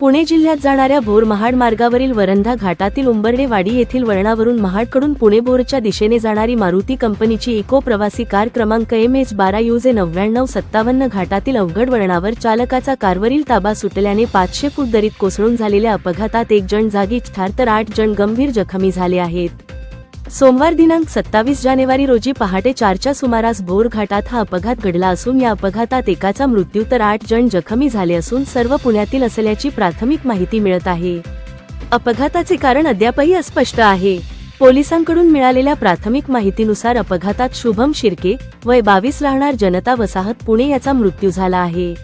पुणे जिल्ह्यात जाणाऱ्या भोर महाड मार्गावरील वरंधा घाटातील उंबरडेवाडी येथील वळणावरून महाडकडून पुणे भोरच्या दिशेने जाणारी मारुती कंपनीची इको प्रवासी कार क्रमांक एम एच बारा युजे नव्याण्णव सत्तावन्न घाटातील अवघड वळणावर चालकाचा कारवरील ताबा सुटल्याने पाचशे फूट दरीत कोसळून झालेल्या अपघातात एक जण जागीच ठार तर आठ जण गंभीर जखमी झाले आहेत. सोमवार दिनांक सत्तावीस जानेवारी रोजी पहाटे चारच्या सुमारास बोर घाटात हा अपघात घडला असून या अपघातात एकाचा मृत्यू तर आठ जण जखमी झाले असून सर्व पुण्यातील असल्याची प्राथमिक माहिती मिळत आहे. अपघाताचे कारण अद्यापही अस्पष्ट आहे. पोलिसांकडून मिळालेल्या प्राथमिक माहितीनुसार अपघातात शुभम शिर्के वय बावीस राहणार जनता वसाहत पुणे याचा मृत्यू झाला आहे.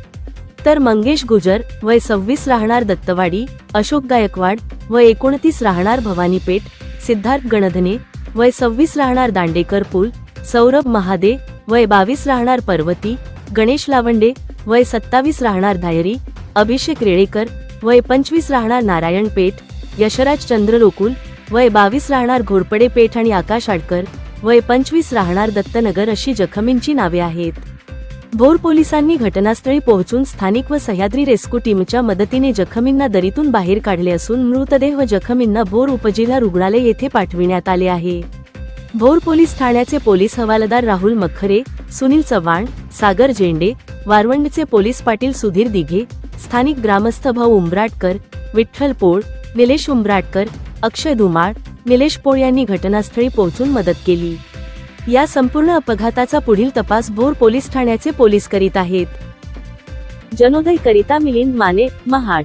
तर मंगेश गुजर वय सव्वीस राहणार दत्तवाडी अशोक गायकवाड व एकोणतीस राहणार भवानीपेठ सिद्धार्थ गणधने वय सव्वीस राहणार दांडेकर पूल सौरभ महादे वय बावीस राहणार पर्वती गणेश लावंडे वय सत्तावीस राहणार धायरी अभिषेक रेळेकर वय पंचवीस राहणार नारायण पेठ यशराज चंद्रलोकुल वय बावीस राहणार घोरपडे पेठ आणि आकाश आडकर वय पंचवीस राहणार दत्तनगर अशी जखमींची नावे आहेत. भोर पोलिसांनी घटनास्थळी पोहोचून स्थानिक व सह्याद्री रेस्क्यू टीमच्या मदतीने जखमींना दरीतून बाहेर काढले असून मृतदेह व जखमींना भोर उपजिल्हा रुग्णालय येथे पाठविण्यात आले आहे. भोर पोलीस ठाण्याचे पोलीस हवालदार राहुल मखरे सुनील चव्हाण सागर झेंडे वारवंडचे पोलीस पाटील सुधीर दिघे स्थानिक ग्रामस्थ भाऊ उंबराटकर विठ्ठल पोळ निलेश उंबराटकर अक्षय धुमाळ निलेश पोळ यांनी घटनास्थळी पोहोचून मदत केली. या संपूर्ण अपघाताचा पुढील तपास भोर पोलीस ठाण्याचे पोलीस करीत आहेत. जनोदय करिता मिलिंद माने महाड.